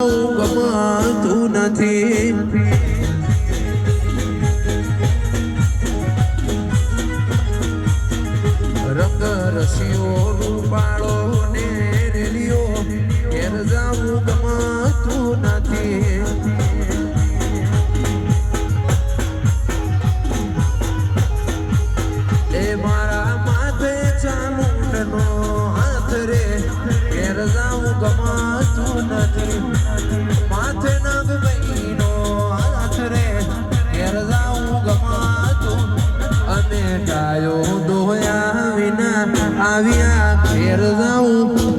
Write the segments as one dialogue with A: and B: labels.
A: ગમતું નથી. રંગ રસીઓ રૂપાળો ને રેલીઓ ઘેર જાવું ગમાતું નથી. માથે નાગ ગમતું અને ગાયો દોયા વિના આવ્યા, ઘેર ગમતું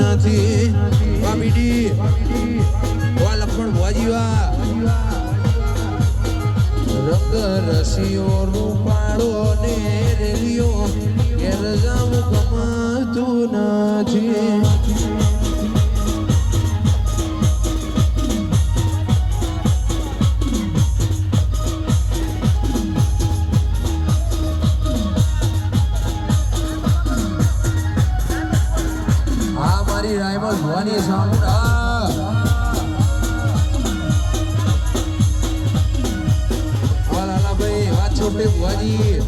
A: નથી. વા બીડી વા લખણ ભોજીવા ને રેલીઓ, ઘેર ગમતું નથી. રાયમલ ભવાની સાઉન્ડ આ વા લાલાભાઈ વા છોટે ભુવાજી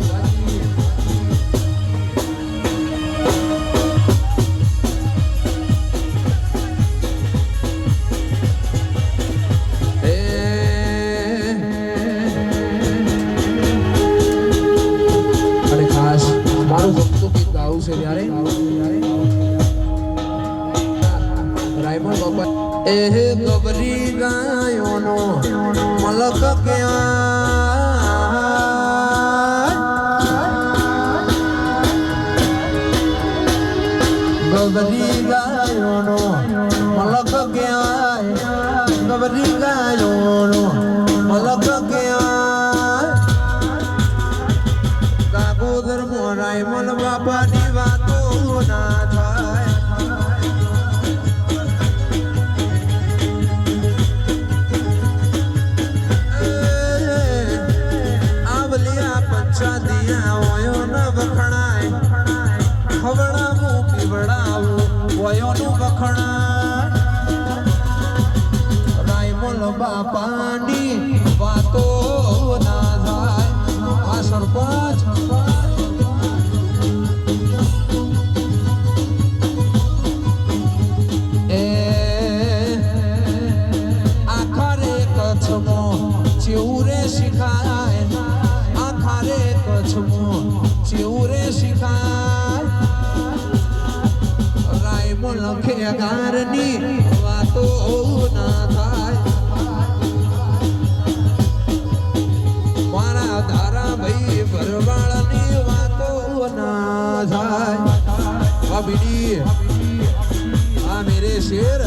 A: અને ખાસ મારું ભક્તો ગીત ગાવું છે ત્યારે બાપા એ ગબરી ગાયોનો મલક ક્યાં ગબરી ગાયોનો મલક ક્યાંય ગબરી ગાયોનો મલક ક્યાંય કાગોદર મોરાય મલ બાપાની વાતો ના ઓયોનું વખણાય રાયમલ બાપાની વાતો ના થાય આ સરપંચ એ આખરે કચ્છમો ચિઉરે શીખાય ખેગારની વાતો ના થાય. મારા ધારા ભાઈ ભરવાળની વાતો ના થાય. આ મેરે શેર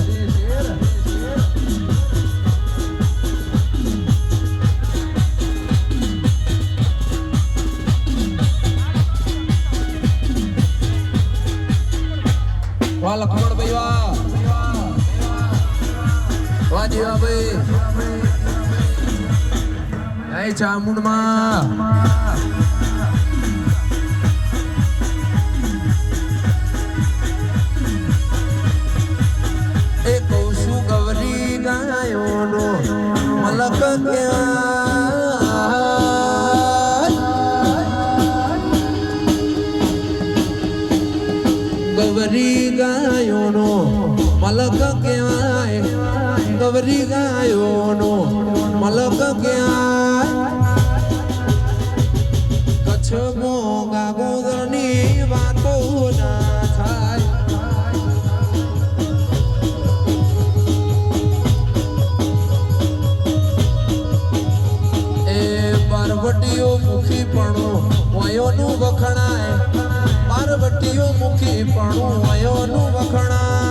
A: વાહ લખમણ ભાઈ, વાહ. વાહ જીવા ભાઈ. જય ચામુંડમાં એ કહું છું ગૌરી ગાયોનો મલક ક્યાં? ગૌરી ગાયોનો મલક ક્યાંય ગૌરી ગાયોનો મલક ક્યાંય મુખી પણ વયોનું વખણાય.